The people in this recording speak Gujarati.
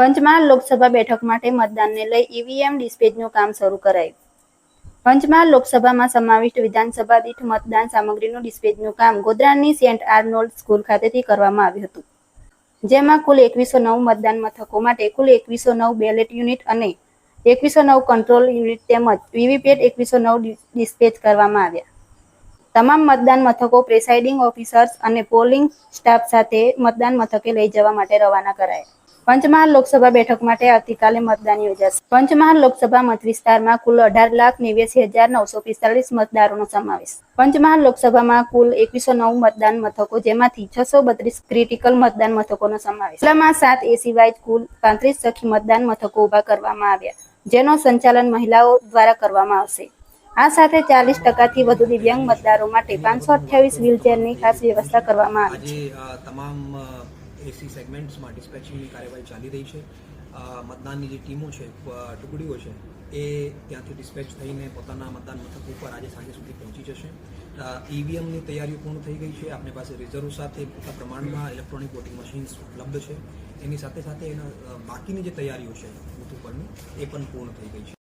પંચમહાલ લોકસભા બેઠક માટે મતદાનને લઈ ઈવીએમ ડિસ્પેચનું કામ શરૂ કરાયું. પંચમહાલ લોકસભામાં સમાવિષ્ટ વિધાનસભા દીઠ મતદાન સામગ્રીનું ડિસ્પેચનું કામ ગોધરાની સેન્ટ આર્નોલ્ડ સ્કૂલ ખાતેથી કરવામાં આવ્યું હતું. જેમાં કુલ એકવીસો નવ મતદાન મથકો માટે કુલ એકવીસો નવ બેલેટ યુનિટ અને એકવીસો નવ કંટ્રોલ યુનિટ તેમજ વીવીપેટ એકવીસો નવ ડિસ્પેચ કરવામાં આવ્યા. તમામ મતદાન મથકો પ્રેસાઇડિંગ ઓફિસર્સ અને પોલિંગ સ્ટાફ સાથે મતદાન મથકે લઈ જવા માટે રવાના કરાયા. પંચમહાલ લોકસભા બેઠક માટે આવતીકાલે મતદાન યોજાશે. પંચમહાલ લોકસભા મત વિસ્તારમાં કુલ અઢાર લાખ નેવ્યાસી હજાર નવસો પિસ્તાલીસ મતદારોનો સમાવેશ. પંચમહાલ લોકસભામાં કુલ એકવીસો નવ મતદાન મથકો, જેમાંથી છસો બત્રીસ ક્રિટિકલ મતદાન મથકોનો સમાવેશ. જિલ્લામાં સાત એ સિવાય કુલ પાંત્રીસ સખી મતદાન મથકો ઊભા કરવામાં આવ્યા, જેનો સંચાલન મહિલાઓ દ્વારા કરવામાં આવશે. આ સાથે ચાલીસ ટકાથી વધુ દિવ્યાંગ મતદારો માટે પાંચસો અઠ્યાવીસ વ્હીલચેરની ખાસ વ્યવસ્થા કરવામાં આવી છે. તમામ એસી સેગમેન્ટ્સમાં ડિસ્પેચિંગની કાર્યવાહી ચાલી રહી છે. મતદાનની જે ટીમો છે ટુકડીઓ છે, એ ત્યાંથી ડિસ્પેચ થઈને પોતાના મતદાન મથક ઉપર આજે સાંજે સુધી પહોંચી જશે. ઈવીએમની તૈયારીઓ પૂર્ણ થઈ ગઈ છે. આપણી પાસે રિઝર્વ સાથે પૂરતા પ્રમાણમાં ઇલેક્ટ્રોનિક વોટિંગ મશીન્સ ઉપલબ્ધ છે. એની સાથે સાથે એના બાકીની જે તૈયારીઓ છે, બુથ ઉપરની, એ પણ પૂર્ણ થઈ ગઈ છે.